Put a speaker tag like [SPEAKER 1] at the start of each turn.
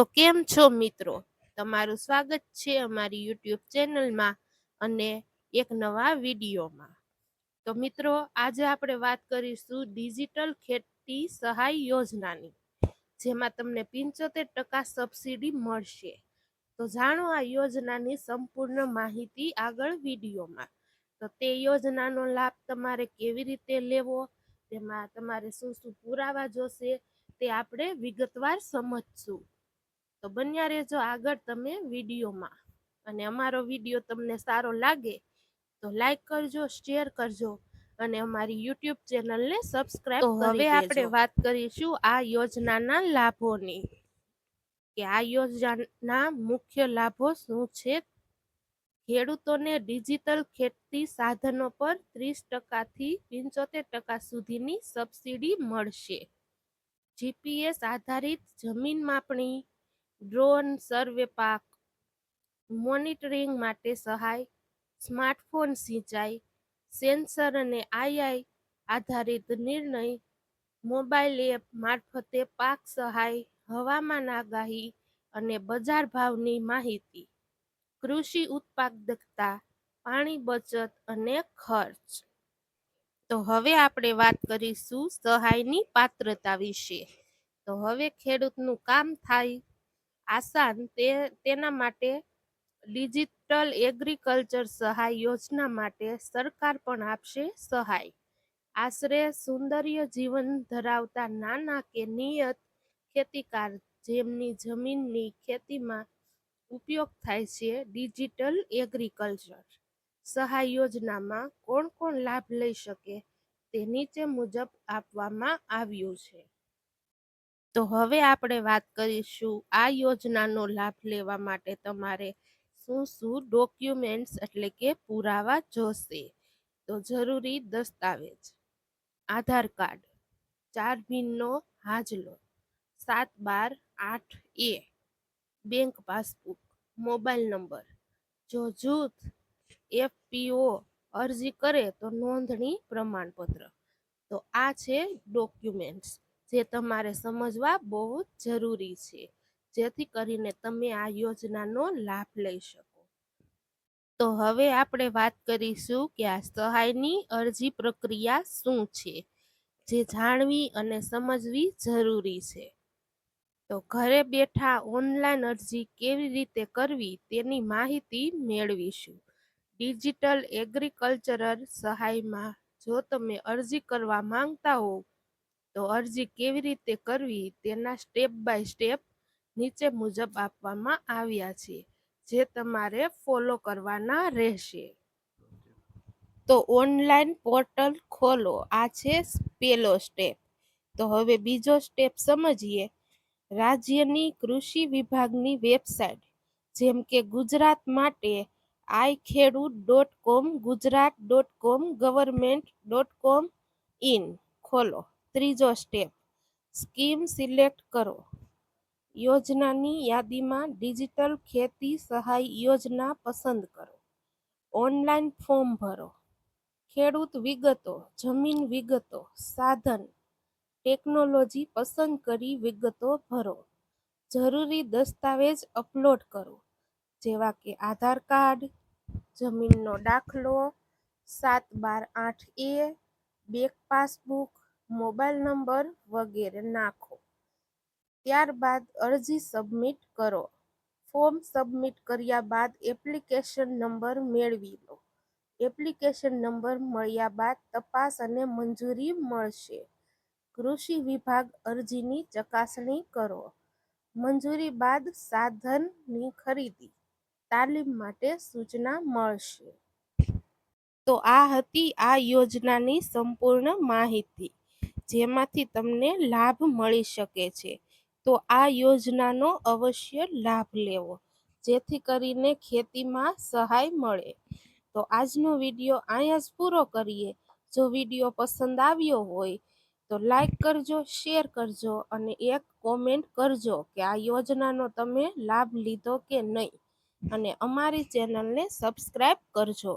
[SPEAKER 1] તો કેમ છો મિત્રો? તમારું સ્વાગત છે અમારી યુટ્યુબ ચેનલમાં અને એક નવા વિડીયોમાં. તો મિત્રો, આજે આપણે વાત કરીશું ડિજિટલ ખેતી સહાય યોજનાની, જેમાં તમને પંચોતેર ટકા સબસિડી મળશે. તો જાણો આ યોજનાની સંપૂર્ણ માહિતી આગળ વિડીયોમાં. તો તે યોજનાનો લાભ તમારે કેવી રીતે લેવો? તેમાં તમારે શું શું પુરાવા જોશે? તે આપણે વિગતવાર સમજશું. તો બન્યા રહેજો આગળ તમે વિડીયોમાં. અને અમારો વીડિયો તમને સારો લાગે તો લાઈક કરજો શેર કરજો અને અમારી યુટ્યુબ ચેનલને સબસ્ક્રાઇબ હવે આપણે વાત કરીશું આ યોજનાના લાભોની. કે આ યોજનાના મુખ્ય લાભો શું છે? ખેડૂતોને ડિજિટલ ખેતી સાધનો પર ત્રીસ ટકાથી પંચોતેર ટકા સુધીની સબસિડી મળશે. જીપીએસ આધારિત જમીન માપણી ડ્રોન સર્વે પાક, મોનિટરિંગ માટે સહાય, સ્માર્ટફોન સિંચાઈ, સેન્સર અને આઈઆઈ આધારિત નિર્ણય, મોબાઈલ એપ મારફતે પાક સહાય, હવામાન આગાહી અને બજાર ભાવની માહિતી, કૃષિ ઉત્પાદકતા, પાણી બચત અને ખર્ચ. તો હવે આપણે વાત કરીશું સહાયની પાત્રતા વિશે. તો હવે ખેડૂતનું કામ થાય આસાન તે, તેના માટે ડિજિટલ એગ્રીકલ્ચર સહાય યોજના માટે સરકાર પણ આપશે સહાય. આશરે સૌંદર્ય જીવન ધરાવતા નાના કે નિયત ખેતીકાર જેમની જમીનની ખેતીમાં ઉપયોગ થાય છે ડિજિટલ એગ્રીકલ્ચર. સહાય યોજનામાં કોણ કોણ લાભ લઈ શકે તે નીચે મુજબ આપવામાં આવ્યું છે. તો હવે આપણે વાત કરીશું આ યોજનાનો લાભ લેવા માટે તમારે શું શું ડોક્યુમેન્ટ્સ એટલે કે પુરાવા જોશે? તો જરૂરી દસ્તાવેજ, આધાર કાર્ડ, ચાર ભીનનો હાજલો, સાત બાર આઠ A, bank passbook, mobile number. જો જૂથ એફપીઓ અરજી કરે તો નોંધણી પ્રમાણપત્ર. તો આ છે ડોક્યુમેન્ટ્સ. જે તમારે સમજવા બહુ જરૂરી છે, જેથી કરીને તમે આ યોજનાનો લાભ લઈ શકો. તો હવે આપણે વાત કરીશું કે આ સહાયની અરજી પ્રક્રિયા શું છે, જે જાણવી અને સમજવી જરૂરી છે. તો ઘરે બેઠા ઓનલાઈન અરજી કેવી રીતે કરવી તેની માહિતી મેળવીશું. ડિજિટલ એગ્રીકલ્ચરલ સહાયમાં જો તમે અરજી કરવા માંગતા હો તો અરજી કેવી રીતે કરવી તેના સ્ટેપ બાય સ્ટેપ નીચે મુજબ આપવામાં આવ્યા છે, જે તમારે ફોલો કરવાના રહેશે. તો ઓનલાઈન પોર્ટલ ખોલો, આ છે પહેલો સ્ટેપ તો હવે બીજો સ્ટેપ સમજીએ. રાજ્યની કૃષિ વિભાગની વેબસાઇટ જેમ કે ગુજરાત માટે I Khedut dot com Gujarat dot com government dot com in ખોલો. ત્રીજો સ્ટેપ સ્કીમ સિલેક્ટ કરો. યોજનાની યાદીમાં ડિજિટલ ખેતી સહાય યોજના પસંદ કરો. ઓનલાઈન ફોર્મ ભરો. ખેડૂત વિગતો, જમીન વિગતો, સાધન ટેકનોલોજી પસંદ કરી વિગતો ભરો. જરૂરી દસ્તાવેજ અપલોડ કરો, જેવા કે આધાર કાર્ડ, જમીનનો દાખલો, સાત બાર આઠ A bank passbook mobile number વગેરે નાખો. ત્યારબાદ અરજી સબમિટ કરો. ફોર્મ સબમિટ કર્યા બાદ એપ્લિકેશન નંબર મેળવી લો. એપ્લિકેશન નંબર મળ્યા બાદ તપાસ અને મંજૂરી મળશે. કૃષિ વિભાગ અરજીની ચકાસણી કરો. મંજૂરી બાદ સાધનની ખરીદી. તાલીમ માટે સૂચના મળશે. તો આ હતી આ યોજનાની સંપૂર્ણ માહિતી. જેમાંથી તમને લાભ મળી શકે છે. તો આ યોજનાનો અવશ્ય લાભ લેવો, જેથી કરીને ખેતીમાં સહાય મળે. તો આજનો વીડિયો અહીંયા જ પૂરો કરીએ. જો વીડિયો પસંદ આવ્યો હોય, તો લાઈક કરજો, શેર કરજો અને એક કોમેન્ટ કરજો કે આ યોજનાનો તમે લાભ લીધો કે નહીં. અને અમારી ચેનલને સબસ્ક્રાઈબ કરજો.